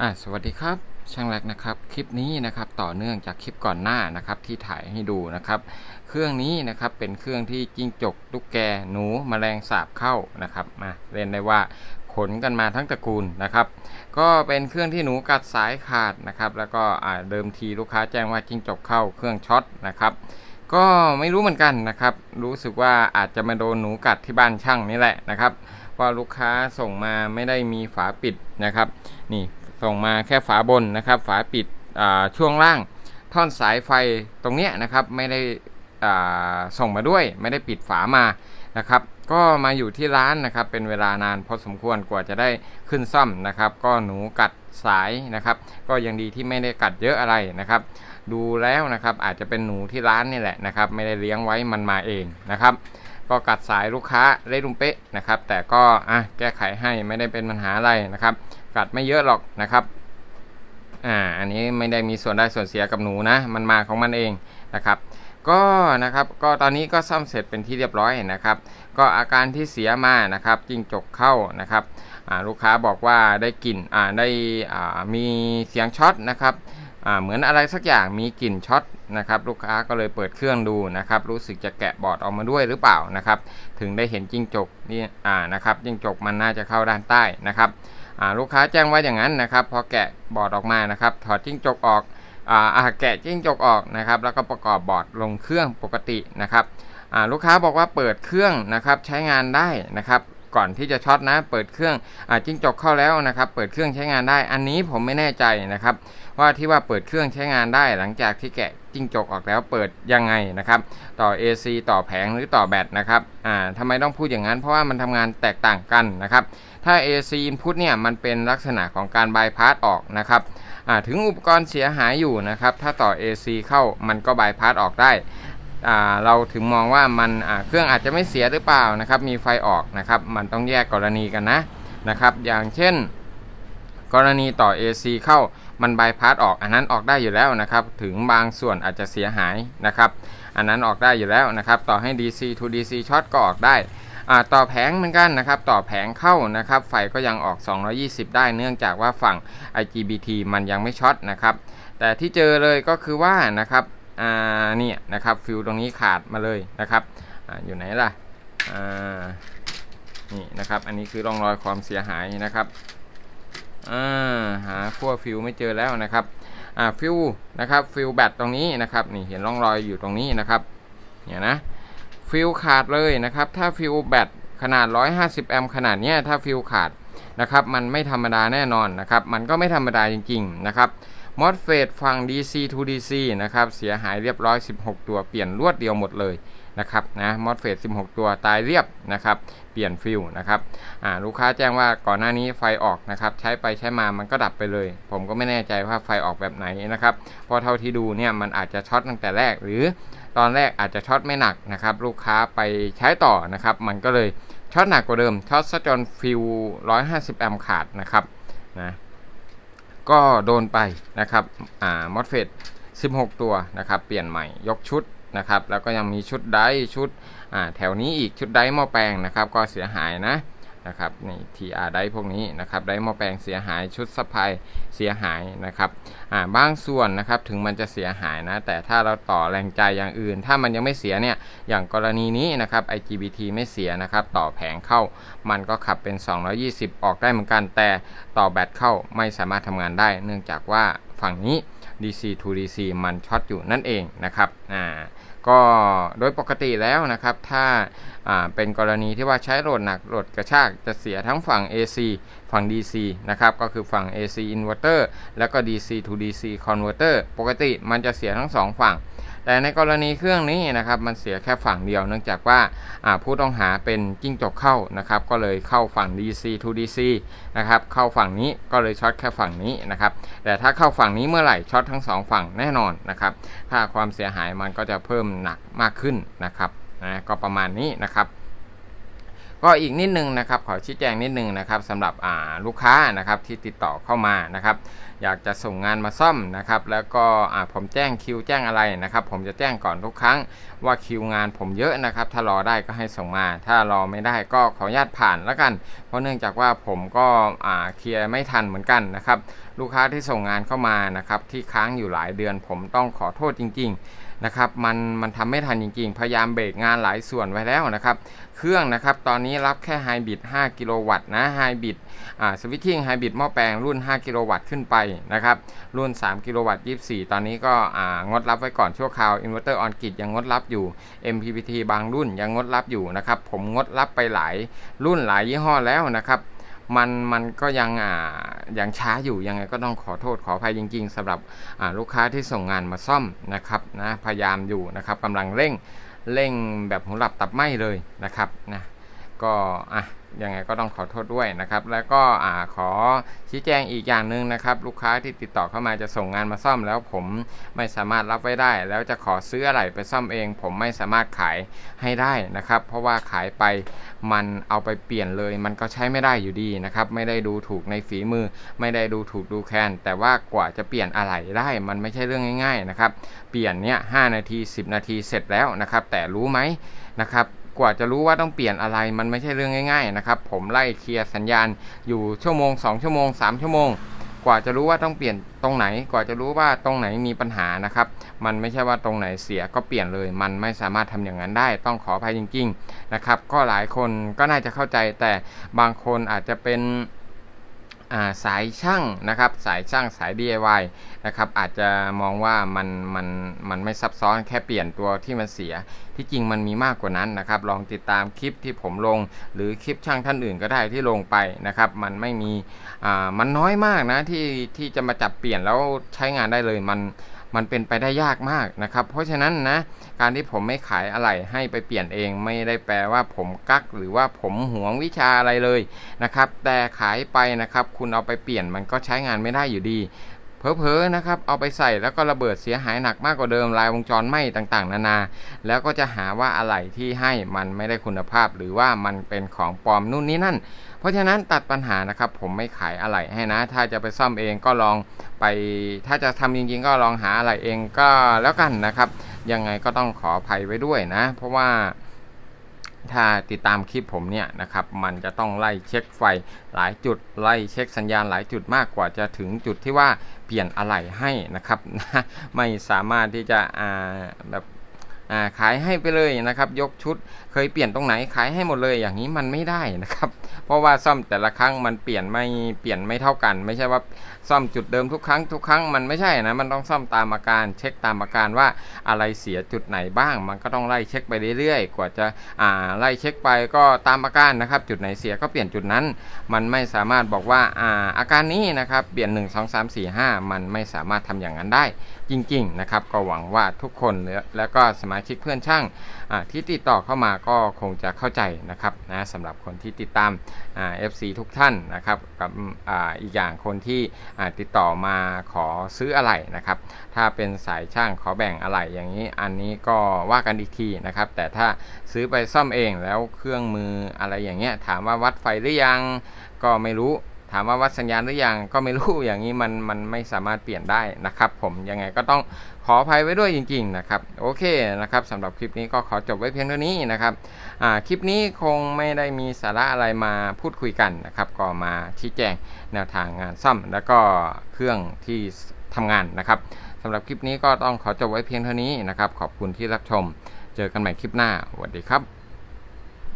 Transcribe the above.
อ่าสวัสดีครับช่างแรกนะครับคลิปนี้นะครับต่อเนื่องจากคลิปก่อนหน้านะครับที่ถ่ายให้ดูนะครับ เครื่องนี้นะครับเป็นเครื่องที่จิ้งจกตุ๊กแกหนูแมลงสาบเข้านะครับมาเรียนได้ว่าขนกันมาทั้งตระกูลนะครับ ก็เป็นเครื่องที่หนูกัดสายขาดนะครับ แล้วก็อ่าเดิมทีลูกค้าแจ้งว่าจิ้งจกเข้าเครื่องช็อตนะครับก็ไม่รู้เหมือนกันนะครับ รู้สึกว่าอาจจะมาโดนหนูกัดที่บ้านช่างนี่แหละนะครับเพราะลูกค้าส่งมาไม่ได้มีฝาปิดนะครับ นี่ ส่งมาแค่ฝาบนนะครับ ฝาปิดช่วงล่าง ท่อนสายไฟตรงเนี้ยนะครับไม่ได้ส่งมาด้วย ไม่ได้ปิดฝามานะครับ ก็มาอยู่ที่ร้านนะครับ เป็นเวลานานพอสมควรกว่าจะได้ขึ้นซ่อมนะครับ ก็หนูกัดสายนะครับ ก็ยังดีที่ไม่ได้กัดเยอะอะไรนะครับ ดูแล้วนะครับอาจจะเป็นหนูที่ร้านนี่แหละนะครับ ไม่ได้เลี้ยงไว้มันมาเองนะครับ ก็กัดสายลูกค้าได้ลุมเป๊ะนะครับ แต่ก็อะแก้ไขให้ไม่ได้เป็นปัญหาอะไรนะครับ กัดไม่เยอะหรอกนะครับอ่าอันนี้ไม่ได้มีส่วนได้ส่วนเสียกับหนูนะ มันมาของมันเองนะครับก็นะครับก็ตอนนี้ก็ซ่อมเสร็จเป็นที่เรียบร้อยนะครับ ก็อาการที่เสียมานะครับจิ้งจกเข้านะครับลูกค้าบอกว่าได้กลิ่นอ่าได้มีเสียงช็อตนะครับ เหมือนอะไรสักอย่างมีกลิ่นช็อตนะครับลูกค้าก็เลยเปิดเครื่องดูนะครับรู้สึกจะแกะบอร์ดออกมาด้วยหรือเปล่านะครับถึงได้เห็นจิ้งจกนี่อ่านะครับจิ้งจกมันน่าจะเข้าด้านใต้นะครับลูกค้าแจ้งว่าอย่างนั้นนะครับพอแกะบอร์ดออกมานะครับถอดจิ้งจกออกอ่าแกะจิ้งจกออกนะครับแล้วก็ประกอบบอร์ดลงเครื่องปกตินะครับลูกค้าบอกว่าเปิดเครื่องนะครับใช้งานได้นะครับ ก่อนที่จะช็อตนะ เปิดเครื่องอจิ้งจกเข้าแล้วนะครับ เปิดเครื่องใช้งานได้ อันนี้ผมไม่แน่ใจนะครับ ว่าที่ว่าเปิดเครื่องใช้งานได้ หลังจากที่แกะจิ้งจกออกแล้วเปิดยังไงนะครับ ต่อ AC ต่อแผงหรือต่อแบตนะครับอ่าทำไมต้องพูดอย่างนั้นเพราะว่ามันทำงานแตกต่างกันนะครับ ถ้า AC input เนี่ยมันเป็นลักษณะของการบายพาสออกนะครับอ่าถึงอุปกรณ์เสียหายอยู่นะครับ ถ้าต่อ AC เข้ามันก็บายพาสออกได้ เราถึงมองว่ามันอ่าเครื่องอาจจะไม่เสียหรือเปล่านะครับ มีไฟออกนะครับ มันต้องแยกกรณีกันนะนะครับ อย่างเช่น กรณีต่อ AC เข้ามันบายพาสออกอันนั้นออกได้อยู่แล้วนะครับ ถึงบางส่วนอาจจะเสียหายนะครับ อันนั้นออกได้อยู่แล้วนะครับ ต่อให้ DC to DC ช็อตก็ออกได้อ่าต่อแผงเหมือนกันนะครับ ต่อแผงเข้านะครับ ไฟก็ยังออก 220 ได้เนื่องจากว่าฝั่ง IGBT มันยังไม่ช็อตนะครับ แต่ที่เจอเลยก็คือว่านะครับ อ่าเนี่ยนะครับฟิวตรงนี้ขาดมาเลยนะครับออยู่ไหนล่ะอ่านี่นะครับ อันนี้คือร่องรอยความเสียหายนะครับอ่าหาขั้วฟิวไม่เจอแล้วนะครับอ่าฟิวนะครับฟิวแบตตรงนี้นะครับนี่เห็นร่องรอยอยู่ตรงนี้นะครับเนี่ยนะฟิลขาดเลยนะครับ ถ้าฟิลแบตขนาด 150 แอมป์ขนาดนี้ถ้าฟิลขาดนะครับ มันไม่ธรรมดาแน่นอนนะครับ มันก็ไม่ธรรมดาจริง ๆ นะครับ มอสเฟตฝั่ง DC to DC นะครับเสียหายเรียบร้อย 16 ตัวเปลี่ยนรวดเดียวหมดเลยนะครับนะมอสเฟต16 ตัวตายเรียบนะครับเปลี่ยนฟิลนะครับอ่าลูกค้าแจ้งว่าก่อนหน้านี้ไฟออกนะครับใช้ไปใช้มามันก็ดับไปเลย ผมก็ไม่แน่ใจว่าไฟออกแบบไหนนะครับพราะเท่าที่ดูเนี่ยมันอาจจะช็อตตั้งแต่แรก หรือตอนแรกอาจจะช็อตไม่หนักนะครับลูกค้าไปใช้ต่อนะครับมันก็เลยช็อตหนักกว่าเดิมช็อตซะจนฟิว150 แอมป์ขาดนะครับนะ ก็โดนไปนะครับอ่ามอสเฟต16 ตัวนะครับ เปลี่ยนใหม่ยกชุดนะครับ แล้วก็ยังมีชุดไดชุดอ่าแถวนี้อีกชุดไดหม้อแปลงนะครับ ก็เสียหายนะ นะครับนี่ TR ได้พวกนี้นะครับได้หม้อแปลงเสียหายชุดสะพายเสียหายนะครับอ่าบางส่วนนะครับถึงมันจะเสียหายนะ แต่ถ้าเราต่อแรงใจอย่างอื่น ถ้ามันยังไม่เสียเนี่ยอย่างกรณีนี้นะครับ IGBT ไม่เสียนะครับ ต่อแผงเข้ามันก็ขับเป็น 220 ออกได้เหมือนกัน แต่ต่อแบตเข้าไม่สามารถทำงานได้ เนื่องจากว่าฝั่งนี้ DC to DC มันช็อตอยู่นั่นเองนะครับอ่า ก็โดยปกติแล้วนะครับ ถ้าเป็นกรณีที่ว่าใช้โหลดหนักโหลดกระชากจะเสียทั้งฝั่ง AC ฝั่ง DC นะครับ ก็คือฝั่ง AC inverter แล้วก็ DC to DC converter ปกติมันจะเสียทั้งสองฝั่ง แต่ในกรณีเครื่องนี้นะครับมันเสียแค่ฝั่งเดียว เนื่องจากว่าผู้ต้องหาเป็นจิ้งจกเข้านะครับก็เลยเข้าฝั่ง DC to DC นะครับเข้าฝั่งนี้ก็เลยช็อตแค่ฝั่งนี้นะครับแต่ถ้าเข้าฝั่งนี้เมื่อไหร่ช็อตทั้งสองฝั่งแน่นอนนะครับค่าความเสียหายมันก็จะเพิ่มหนักมากขึ้นนะครับนะก็ประมาณนี้นะครับ ก็อีกนิดนึงนะครับขอชี้แจงนิดนึงนะครับสำหรับลูกค้านะครับที่ติดต่อเข้ามานะครับอยากจะส่งงานมาซ่อมนะครับแล้วก็ผมแจ้งคิวแจ้งอะไรนะครับ ผมจะแจ้งก่อนทุกครั้งว่าคิวงานผมเยอะนะครับ ถ้ารอได้ก็ให้ส่งมา ถ้ารอไม่ได้ก็ขออนุญาตผ่านแล้วกัน เพราะเนื่องจากว่าผมก็เคลียร์ไม่ทันเหมือนกันนะครับ ลูกค้าที่ส่งงานเข้ามานะครับที่ค้างอยู่หลายเดือน ผมต้องขอโทษจริง ๆนะครับ มันมันทำไม่ทันจริงๆ พยายามเบรกงานหลายส่วนไว้แล้วนะครับ เครื่องนะครับตอนนี้รับแค่ไฮบริด5กิโลวัตต์นะไฮบริดอ่าสวิตชิ่งไฮบริดหม้อแปลงรุ่น 5 กิโลวัตต์ขึ้นไปนะครับรุ่น 3 กิโลวัตต์ 24 ตอนนี้ก็อ่างดรับไว้ก่อนชั่วคราวอินเวอร์เตอร์ออนกิดยังงดรับอยู่ MPPT บางรุ่นยังงดรับอยู่นะครับผมงดรับไปหลายรุ่นหลายยี่ห้อแล้วนะครับ มันมันก็ยังอ่ายังช้าอยู่ยังไงก็ต้องขอโทษขออภัยจริง ๆสำหรับลูกค้าที่ส่งงานมาซ่อมนะครับนะพยายามอยู่นะครับกำลังเร่งเร่งแบบหูหลับตับไหมเลยนะครับนะก็อะ ยังไงก็ต้องขอโทษด้วยนะครับ แล้วก็อขอชี้แจงอีกอย่างหนึ่งนะครับ ลูกค้าที่ติดต่อเข้ามาจะส่งงานมาซ่อม แล้วผมไม่สามารถรับไว้ได้ แล้วจะขอซื้ออะไรไปซ่อมเอง ผมไม่สามารถขายให้ได้นะครับ เพราะว่าขายไปมันเอาไปเปลี่ยนเลย มันก็ใช้ไม่ได้อยู่ดีนะครับไม่ได้ดูถูกในฝีมือ ไม่ได้ดูถูกดูแคลนแต่ว่ากว่าจะเปลี่ยนอะไรได้มันไม่ใช่เรื่องง่าย ๆนะครับ เปลี่ยนเนี่ยหนาที 10 นาทีเสร็จแล้วนะครับ แต่รู้ไหมนะครับ กว่าจะรู้ว่าต้องเปลี่ยนอะไรมันไม่ใช่เรื่องง่ายๆนะครับผมไล่เคลียร์สัญญาณอยู่ชั่วโมง 2 ชั่วโมง 3 ชั่วโมง กว่าจะรู้ว่าต้องเปลี่ยนตรงไหน กว่าจะรู้ว่าตรงไหนมีปัญหานะครับมันไม่ใช่ว่าตรงไหนเสียก็เปลี่ยนเลย มันไม่สามารถทำอย่างนั้นได้ ต้องขออภัยจริง ๆนะครับ ก็หลายคนก็น่าจะเข้าใจแต่บางคนอาจจะเป็น สายช่างนะครับสายช่างสาย DIY นะครับอาจจะมองว่ามันมันมันไม่ซับซ้อนแค่เปลี่ยนตัวที่มันเสีย ที่จริงมันมีมากกว่านั้นนะครับลองติดตามคลิปที่ผมลง หรือคลิปช่างท่านอื่นก็ได้ที่ลงไปนะครับมันไม่มีอ่ามันน้อยมากนะที่ที่จะมาจับเปลี่ยนแล้วใช้งานได้เลยมัน มันเป็นไปได้ยากมากนะครับ เพราะฉะนั้นนะการที่ผมไม่ขายอะไรให้ไปเปลี่ยนเองไม่ได้แปลว่าผมกักหรือว่าผมหวงวิชาอะไรเลยนะครับแต่ขายไปนะครับ คุณเอาไปเปลี่ยนมันก็ใช้งานไม่ได้อยู่ดี เผลอๆนะครับ เอาไปใส่แล้วก็ระเบิดเสียหายหนักมากกว่าเดิมลายวงจรไหม้ต่างๆ นานา แล้วก็จะหาว่าอะไรที่ให้มันไม่ได้คุณภาพ หรือว่ามันเป็นของปลอมนู่นนี่นั่น เพราะฉะนั้นตัดปัญหานะครับ ผมไม่ขายอะไรให้นะ ถ้าจะไปซ่อมเองก็ลองไป ถ้าจะทำจริงๆ ก็ลองหาอะไรเองก็แล้วกันนะครับ ยังไงก็ต้องขออภัยไว้ด้วยนะ เพราะว่า ถ้าติดตามคลิปผมเนี่ยนะครับมันจะต้องไล่เช็คไฟหลายจุดไล่เช็คสัญญาณหลายจุดมากกว่าจะถึงจุดที่ว่าเปลี่ยนอะไรให้นะครับ ไม่สามารถที่จะแบบ อ่าขายให้ไปเลยนะครับ ยกชุดเคยเปลี่ยนตรงไหนขายให้หมดเลยอย่างนี้มันไม่ได้นะครับ เพราะว่าซ่อมแต่ละครั้งมันเปลี่ยนไม่เปลี่ยนไม่เท่ากัน ไม่ใช่ว่าซ่อมจุดเดิมทุกครั้งทุกครั้งมันไม่ใช่นะมันต้องซ่อมตามอาการ เช็คตามอาการว่าอะไรเสียจุดไหนบ้าง มันก็ต้องไล่เช็คไปเรื่อยๆ กว่าจะอ่าไล่เช็คไปก็ตามอาการนะครับ จุดไหนเสียก็เปลี่ยนจุดนั้น มันไม่สามารถบอกว่าอ่าอาการนี้นะครับเปลี่ยน 1 2 3 4 5 มันไม่สามารถทำอย่างนั้นได้ จริงๆนะครับก็หวังว่าทุกคนแล้วก็สมาชิกเพื่อนช่างที่ติดต่อเข้ามาก็คงจะเข้าใจนะครับนะสำหรับคนที่ติดตามเอ่า FC ทุกท่านนะครับกับออีกอย่างคนที่ติดต่อมาขอซื้ออะไรนะครับถ้าเป็นสายช่างขอแบ่งอะไรอย่างนี้อันนี้ก็ว่ากันอีกทีนะครับแต่ถ้าซื้อไปซ่อมเองแล้วเครื่องมืออะไรอย่างเงี้ยถามว่าวัดไฟหรือยังก็ไม่รู้ามว่าวัดสัญญาณหรือยังก็ไม่รู้อย่างนี้มันมันไม่สามารถเปลี่ยนได้นะครับ ผมยังไงก็ต้องขออภัยไว้ด้วยจริง ๆ นะครับ โอเคนะครับสำหรับคลิปนี้ก็ขอจบไว้เพียงเท่านี้นะครับอ่าคลิปนี้คงไม่ได้มีสาระอะไรมาพูดคุยกันนะครับก็มาชี้แจงแนวทางงานซ่อมแล้วก็เครื่องที่ทำงานนะครับสำหรับคลิปนี้ก็ต้องขอจบไว้เพียงเท่านี้นะครับ ขอบคุณที่รับชม เจอกันใหม่คลิปหน้าสวัสดีครับ